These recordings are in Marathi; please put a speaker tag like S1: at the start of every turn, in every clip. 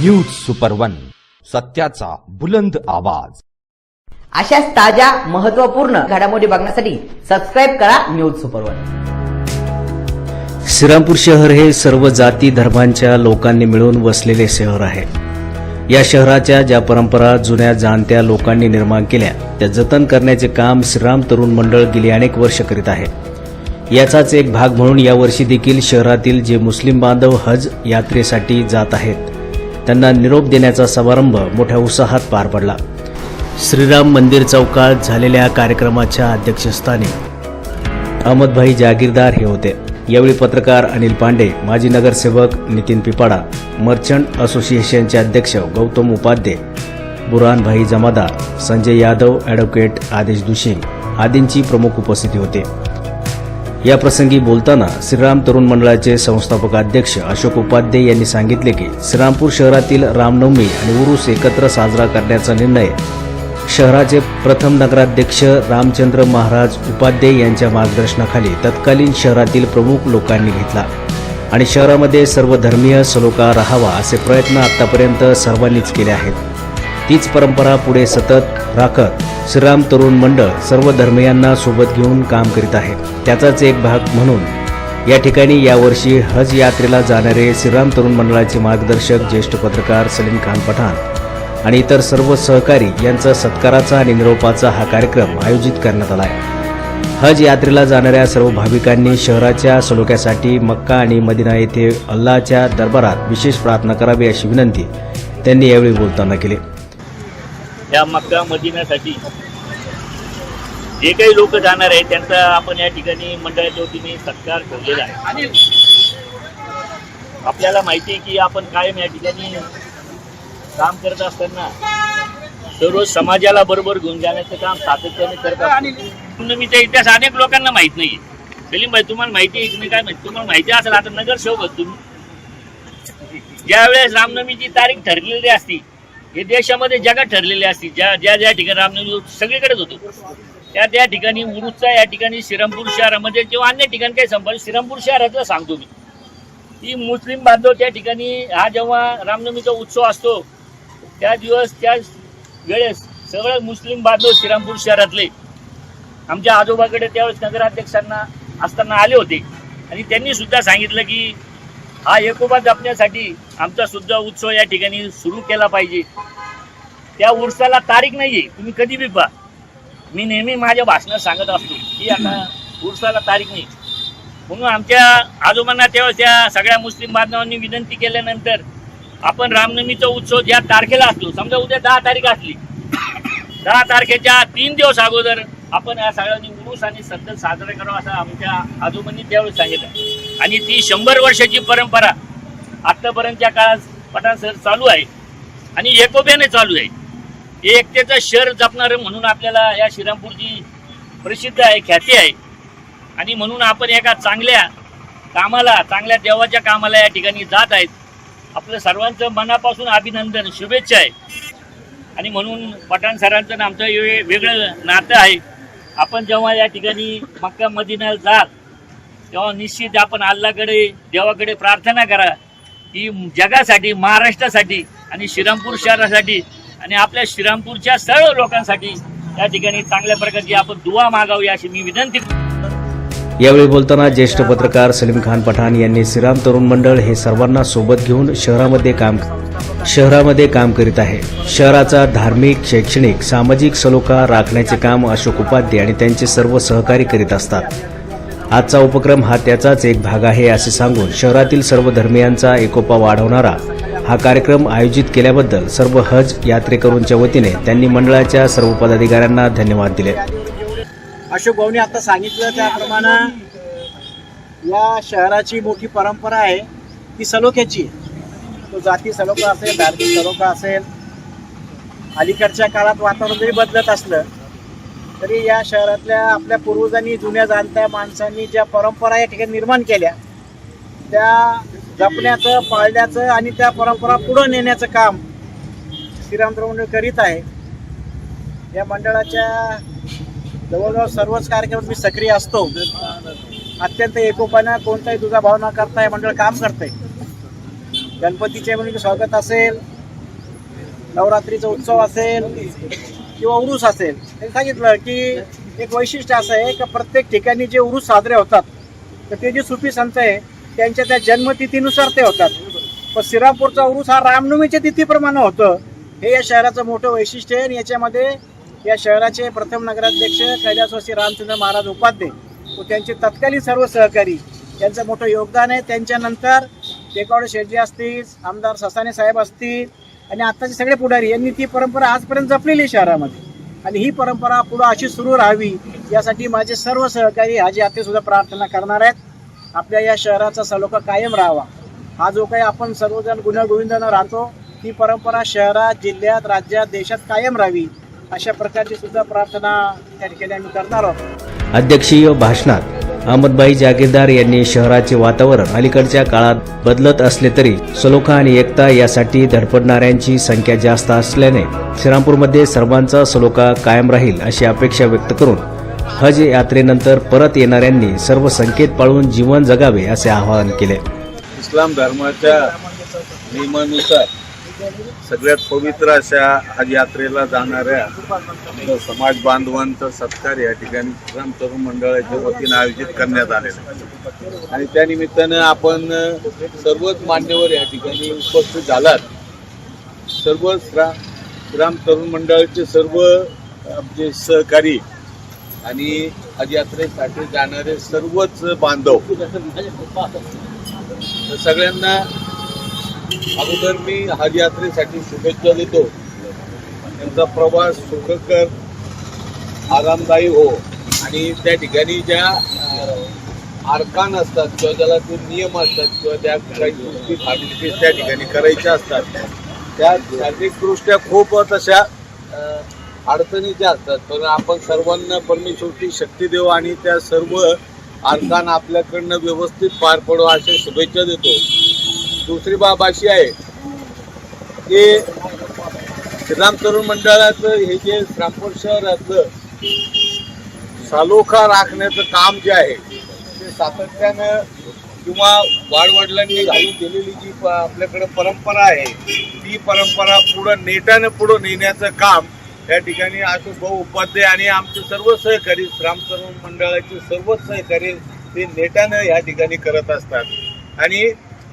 S1: न्यूज सुपर वन सत्याचा बुलंद आवाज.
S2: अशाच ताज्या महत्त्वपूर्ण घडामोडी बघण्यासाठी सबस्क्राईब करा न्यूज सुपर वन
S3: श्रीरामपूर शहर हे सर्व जाती धर्मांच्या लोकांनी मिळून वसलेले शहर आहे. या शहराच्या ज्या परंपरा जुन्या जाणत्या लोकांनी निर्माण केल्या त्या जतन करण्याचे काम श्रीराम तरुण मंडळ गेली अनेक वर्ष करीत आहे. याचाच एक भाग म्हणून यावर्षी देखील शहरातील जे मुस्लिम बांधव हज यात्रेसाठी जात आहेत त्यांना निरोप देण्याचा समारंभ मोठ्या उत्साहात पार पडला. श्रीराम मंदिर चौकात झालेल्या कार्यक्रमाच्या अध्यक्षस्थानी अहमदभाई जागीरदार हे होते. यावेळी पत्रकार अनिल पांडे माजी नगरसेवक नितीन पिपाडा मर्चंट असोसिएशनचे अध्यक्ष गौतम उपाध्ये बुरानभाई जमादार संजय यादव ॲडव्होकेट आदेश दुशिंग आदींची प्रमुख उपस्थिती होते. या प्रसंगी बोलताना श्रीराम तरुण मंडळाचे संस्थापक अध्यक्ष अशोक उपाध्ये यांनी सांगितले की श्रीरामपूर शहरातील रामनवमी आणि उरुस एकत्र साजरा करण्याचा निर्णय शहराचे प्रथम नगराध्यक्ष रामचंद्र महाराज उपाध्ये यांच्या मार्गदर्शनाखाली तत्कालीन शहरातील प्रमुख लोकांनी घेतला आणि शहरामध्ये सर्व धर्मीय सलोखा राहावा असे प्रयत्न आतापर्यंत सर्वांनीच केले आहेत. तीच परंपरा पुढे सतत राखत श्रीराम तरुण मंडळ सर्व धर्मियांना सोबत घेऊन काम करीत आहे. त्याचाच एक भाग म्हणून या ठिकाणी यावर्षी हज यात्रेला जाणारे श्रीराम तरुण मंडळाचे मार्गदर्शक ज्येष्ठ पत्रकार सलीम खान पठाण आणि इतर सर्व सहकारी यांचा सत्काराचा आणि निरोपाचा हा कार्यक्रम आयोजित करण्यात आला आहे. हज यात्रेला जाणाऱ्या सर्व भाविकांनी शहराच्या सलोख्यासाठी मक्का आणि मदिना येथे अल्लाच्या दरबारात विशेष प्रार्थना करावी अशी विनंती त्यांनी यावेळी बोलताना केली.
S4: या मक्का मदिन्यासाठी जे काही लोक जाणार आहेत त्यांचा आपण या ठिकाणी मंडळाच्या वतीने सत्कार ठेवलेला आहे. आपल्याला माहिती आहे की आपण कायम या ठिकाणी काम करत असताना सर्व समाजाला बरोबर घेऊन जाण्याचं काम सातत्याने करत असतो. नवमीचा इतिहास अनेक लोकांना माहीत नाही सलीम भाई तुम्हाला माहिती आहे की नाही काय माहिती तुम्हाला माहिती असेल आता नगरसेवक तुम्ही. ज्यावेळेस रामनवमीची तारीख ठरलेली असती हे देशामध्ये जगात ठरलेली असती ज्या ज्या ज्या ठिकाणी रामनवमी सगळीकडेच होतो. त्या त्या ठिकाणी उरुसचा या ठिकाणी श्रीरामपूर शहरामध्ये किंवा अन्य ठिकाणी काही संपर्क श्रीरामपूर शहरातलं सांगतो मी. की मुस्लिम बांधव त्या ठिकाणी हा जेव्हा रामनवमीचा उत्सव असतो त्या दिवस त्या वेळेस सगळे मुस्लिम बांधव श्रीरामपूर शहरातले आमच्या आजोबाकडे त्यावेळेस नगराध्यक्षांना असताना आले होते. आणि त्यांनी सुद्धा सांगितलं की हा एकोबा जपण्यासाठी आमचा सुद्धा उत्सव या ठिकाणी सुरू केला पाहिजे. त्या उत्सवाला तारीख नाहीये तुम्ही कधी बी पहा. मी नेहमी माझ्या भाषणात सांगत असतो की आता उत्सवाला तारीख नाही. म्हणून आमच्या आजोबांना तेव्हा त्या सगळ्या मुस्लिम बांधवांनी विनंती केल्यानंतर आपण रामनवमीचा उत्सव ज्या तारखेला असतो समजा उद्या दहा तारीख असली. दहा तारखेच्या तीन दिवस अगोदर आपण या सगळ्यांनी दिवसांनी आणि साजरा करावा असं आमच्या आजोबांनी त्यावेळी सांगितलं. आणि ती शंभर वर्षाची परंपरा आत्तापर्यंतच्या काळात पठाण सर चालू आहे. आणि एकोप्याने चालू आहे. हे एकतेचं शहर जपणारं म्हणून आपल्याला या श्रीरामपूरची प्रसिद्ध आहे ख्याती आहे. आणि म्हणून आपण एका चांगल्या कामाला चांगल्या देवाच्या कामाला या ठिकाणी जात आहेत. आपलं सर्वांचं मनापासून अभिनंदन शुभेच्छा आहे. आणि म्हणून पठाण सरांचं आमचं हे वेगळं नातं आहे. आपण जेव्हा या ठिकाणी मक्का मदिनाला जात तेव्हा निश्चित आपण अल्लाकडे देवाकडे प्रार्थना करा की जगासाठी महाराष्ट्रासाठी आणि श्रीरामपूर शहरासाठी आणि आपल्या श्रीरामपूरच्या सर्व लोकांसाठी या ठिकाणी चांगल्या प्रकारची आपण दुवा मागावी अशी मी विनंती
S3: यावेळी बोलताना ज्येष्ठ पत्रकार सलीम खान पठाण यांनी श्रीराम तरुण मंडळ हे सर्वांना सोबत घेऊन शहरामध्ये काम शहरामध्ये काम करीत आहे. शहराचा धार्मिक शैक्षणिक सामाजिक सलोखा राखण्याचे काम अशोक उपाध्ये आणि त्यांचे सर्व सहकारी करीत असतात. आजचा उपक्रम हा त्याचाच एक भाग आहे असे सांगून शहरातील सर्व धर्मियांचा एकोपा वाढवणारा हा कार्यक्रम आयोजित केल्याबद्दल सर्व हज यात्रेकरूंच्या वतीने त्यांनी मंडळाच्या सर्व पदाधिकाऱ्यांना धन्यवाद दिले.
S5: अशोक भाऊनी आता सांगितलं त्याप्रमाणे या शहराची मोठी परंपरा आहे. ती सलोख्याची आहे. तो जाती सलोखा असेल धार्मिक सलोखा असेल अलीकडच्या काळात वातावरण जरी बदलत असलं तरी या शहरातल्या आपल्या पूर्वजांनी जुन्या जाणत्या माणसांनी ज्या परंपरा या ठिकाणी निर्माण केल्या त्या जपण्याचं पाळण्याचं आणि त्या परंपरा पुढं नेण्याचं काम श्रीरामद्रवण करीत आहे. या मंडळाच्या जवळजवळ सर्वच कार्यक्रमात मी सक्रिय असतो. अत्यंत एकोपानं कोणताही तुझा भाव न करता हे मंडळ काम करते गणपतीचे म्हणजे स्वागत असेल नवरात्रीचा उत्सव असेल किंवा उरूस असेल. त्यांनी सांगितलं की एक वैशिष्ट्य असं आहे की प्रत्येक ठिकाणी जे उरूस साजरे होतात तर ते जे सुफी संत आहे त्यांच्या त्या जन्मतिथीनुसार ते होतात. पण श्रीरामपूरचा उरूस हा रामनवमीच्या तिथीप्रमाणे होतं. हे या शहराचं मोठं वैशिष्ट्य आहे आणि याच्यामध्ये या शहराचे प्रथम नगराध्यक्ष कैलासवासी रामचंद्र महाराज उपाध्ये व त्यांचे तत्कालीन सर्व सहकारी यांचं मोठं योगदान आहे. त्यांच्यानंतर टेकावडे शेटजी असतील आमदार ससाने साहेब असतील आणि आत्ताचे सगळे पुढारी यांनी ती परंपरा आजपर्यंत जपलेली आहे शहरामध्ये. आणि ही परंपरा पुढं अशी सुरू राहावी यासाठी माझे सर्व सहकारी हाजी आतेसुद्धा प्रार्थना करणार आहेत. आपल्या या शहराचा सलोखा कायम राहावा. हा जो काही आपण सर्वजण गुण्यागोविंदानं राहतो ती परंपरा शहरात जिल्ह्यात राज्यात देशात कायम राहावी. अशा प्रकारची सुद्धा प्रार्थना त्या ठिकाणी आम्ही करणार आहोत.
S3: अध्यक्षीय भाषणात अहमदबाई जागीरदार यांनी शहराचे वातावरण अलीकडच्या काळात बदलत असले तरी सलोखा आणि एकता यासाठी धडपडणाऱ्यांची संख्या जास्त असल्याने श्रीरामपूरमध्ये सर्वांचा सलोखा कायम राहील अशी अपेक्षा व्यक्त करून हज यात्रेनंतर परत येणाऱ्यांनी सर्व संकेत पाळून जीवन जगावे असे आवाहन केले.
S6: इस्लाम धर्माच्या नियमानुसार सगळ्यात पवित्र अशा हज यात्रेला जाणाऱ्या समाज बांधवांचा सत्कार या ठिकाणी इस्लाम तरुण मंडळाच्या वतीनं आयोजित करण्यात आलेला आहे. आणि त्या निमित्तानं आपण सर्वच मान्यवर या ठिकाणी उपस्थित झालात सर्व श्रा तरुण मंडळाचे सर्व आमचे सहकारी आणि हज यात्रेसाठी जाणारे सर्वच बांधव तर सगळ्यांना अगोदर मी हज यात्रेसाठी शुभेच्छा देतो. त्यांचा प्रवास सुखकर आरामदायी हो. आणि त्या ठिकाणी ज्या आरकान असतात किंवा ज्याला ते नियम असतात किंवा त्या काही गोष्टी त्या ठिकाणी करायच्या असतात त्या शारीरिकदृष्ट्या खूप तशा अडचणी अडचणीच्या असतात. पण आपण सर्वांना परमेश्वरची शक्ती देऊ आणि त्या सर्व आरकान आपल्याकडनं व्यवस्थित पार पडू अशा शुभेच्छा देतो. दुसरी बाब अशी आहे की श्रीराम तरुण मंडळाचं हे जे श्रामपूर शहरातलं सालोखा राखण्याचं काम जे आहे ते सातत्यानं किंवा वाडवडिलांनी घालून दिलेली जी प- आपल्याकडे परंपरा आहे ती परंपरा पुढं नेटानं पुढं नेण्याचं काम या ठिकाणी अशोक भाऊ उपाध्याय आणि आमचे सर्व सहकारी श्राम तरुण मंडळाचे सर्वच सहकारी ते नेटानं या ठिकाणी करत असतात. आणि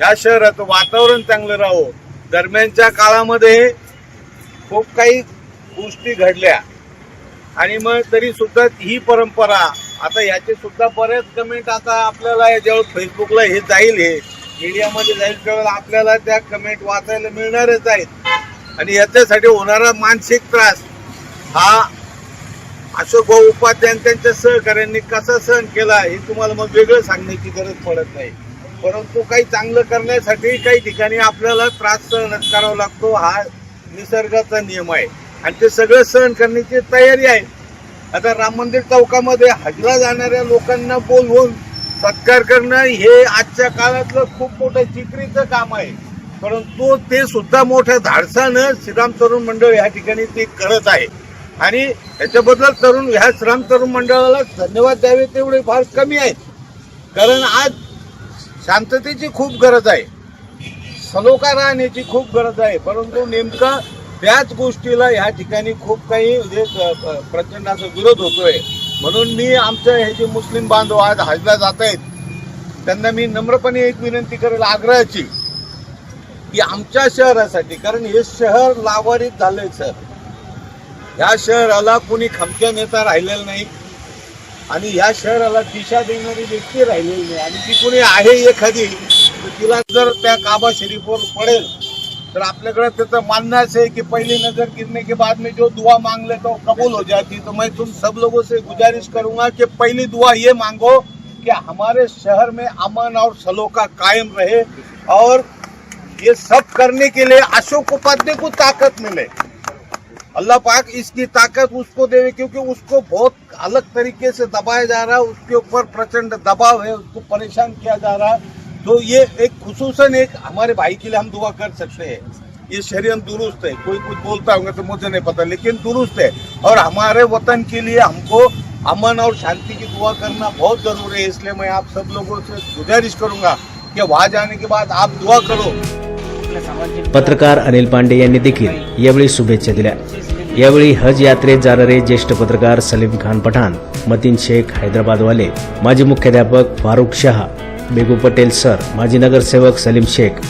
S6: या शहराचं वातावरण चांगलं राहो. दरम्यानच्या काळामध्ये खूप काही गोष्टी घडल्या. आणि मग तरी सुद्धा ही परंपरा आता याचे सुद्धा बरेच कमेंट आता आपल्याला याच्यावर फेसबुकला हे जाईल हे. मीडियामध्ये जाईल त्यावेळेला आपल्याला त्या कमेंट वाचायला मिळणारच आहेत. आणि याच्यासाठी होणारा मानसिक त्रास हा अशोक भाऊ उपाध्याय त्यांच्या सहकाऱ्यांनी कसा सहन केला हे तुम्हाला मग वेगळं सांगण्याची गरज पडत नाही. परंतु काही चांगलं करण्यासाठी काही ठिकाणी आपल्याला त्रास सहन करावा लागतो. हा निसर्गाचा नियम आहे. आणि ते सगळं सहन करण्याची तयारी आहे. आता राम मंदिर चौकामध्ये हजला जाणाऱ्या लोकांना बोलवून सत्कार करणं हे आजच्या काळातलं खूप मोठं चिकरीचं काम आहे. परंतु ते सुद्धा मोठ्या धाडसानं श्रीराम तरुण मंडळ या ठिकाणी ते करत आहे. आणि याच्याबद्दल तरुण ह्या श्रीराम तरुण मंडळाला धन्यवाद द्यावे तेवढे फार कमी आहेत. कारण आज शांततेची खूप गरज आहे. सलोखा राहण्याची खूप गरज आहे. परंतु नेमकं त्याच गोष्टीला ह्या ठिकाणी खूप काही म्हणजे प्रचंड असा विरोध होतोय. म्हणून मी आमच्या हे जे मुस्लिम बांधव आज हजला जात आहेत त्यांना मी नम्रपणे एक विनंती करेल आग्रहाची की आमच्या शहरासाठी कारण हे शहर लावारीत झालंय सर. ह्या शहराला कुणी खमक्या नेता राहिलेला नाही. आणि या शहराला दिशा देणारी व्यक्ती राहिलेली नाही. आणि ती कुणी आहे एखादी तर तिला जर त्या काबा शरीफवर पडेल तर आपल्याकडे त्याचं मानना असं आहे की पहिली नजर गिरने के बाद में जो दुआ मांग ले तो कबूल हो जाती. तो मैं तुम सब लोगों से गुजारिश करूंगा कि पहली दुआ ये मांगो कि हमारे शहर में अमन और सलोका कायम रहे और ये सब करने के लिए अशोक उपाध्याय को ताकत मिले। अल्लाह पाक इसकी ताकत उसको दे क्योंकि उसको बहुत अलग तरीके से दबाया जा रहा है, उसके ऊपर प्रचंड दबाव है, उसको परेशान किया जा रहा है। तो ये एक खसूसन एक हमारे भाई के लिए हम दुआ कर सकते हैं। ये शरीयत दुरुस्त है, कोई कुछ बोलता होगा तो मुझे नहीं पता, लेकिन दुरुस्त है। और हमारे वतन के लिए हमको अमन और शांति की दुआ करना बहुत ज़रूरी है, इसलिए मैं आप सब लोगों से गुजारिश करूँगा कि वहाँ जाने के बाद आप दुआ करो।
S3: पत्रकार अनिल पांडे यांनी देखील यावेळी शुभेच्छा दिल्या. यावेळी हज यात्रेत जाणारे ज्येष्ठ पत्रकार सलीम खान पठाण मतीन शेख हैदराबादवाले माजी मुख्याध्यापक फारुख शाह बेगू पटेल सर माजी नगरसेवक सलीम शेख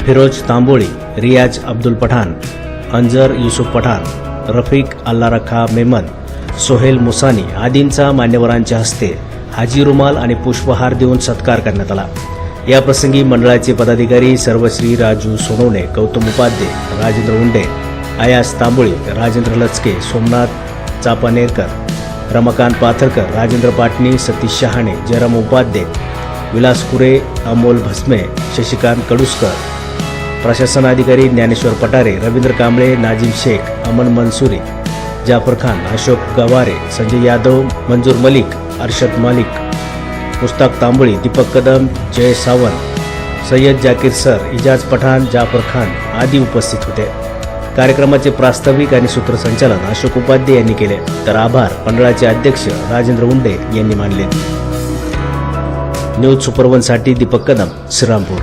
S3: फिरोज तांबोळी रियाज अब्दुल पठाण अंजर युसुफ पठाण रफिक अल्लारखा मेमन सोहेल मुसानी आदींचा मान्यवरांच्या हस्ते हाजी रुमाल आणि पुष्पहार देऊन सत्कार करण्यात आला. या प्रसंगी मंडळाचे पदाधिकारी सर्वश्री राजू सोनवणे गौतम उपाध्ये राजेंद्र उंडे आयास तांबोळी राजेंद्र लचके सोमनाथ चापानेरकर रमाकांत पाथरकर राजेंद्र पाटणी सतीश शहाणे जयराम उपाध्ये विलास कुरे अमोल भस्मे शशिकांत कडुसकर प्रशासन अधिकारी ज्ञानेश्वर पटारे रवींद्र कांबळे नाजीम शेख अमन मनसुरी जाफर खान अशोक गवारे संजय यादव मंजूर मलिक अर्षद मालिक मुस्ताक तांबळी दीपक कदम जय सावंत सय्यद जाकीर सर इजाज पठाण जाफर खान आदी उपस्थित होते. कार्यक्रमाचे प्रास्ताविक आणि सूत्रसंचालन अशोक उपाध्ये यांनी केले. तर आभार मंडळाचे अध्यक्ष राजेंद्र उंडे यांनी मानले. न्यूज सुपरवनसाठी दीपक कदम श्रीरामपूर.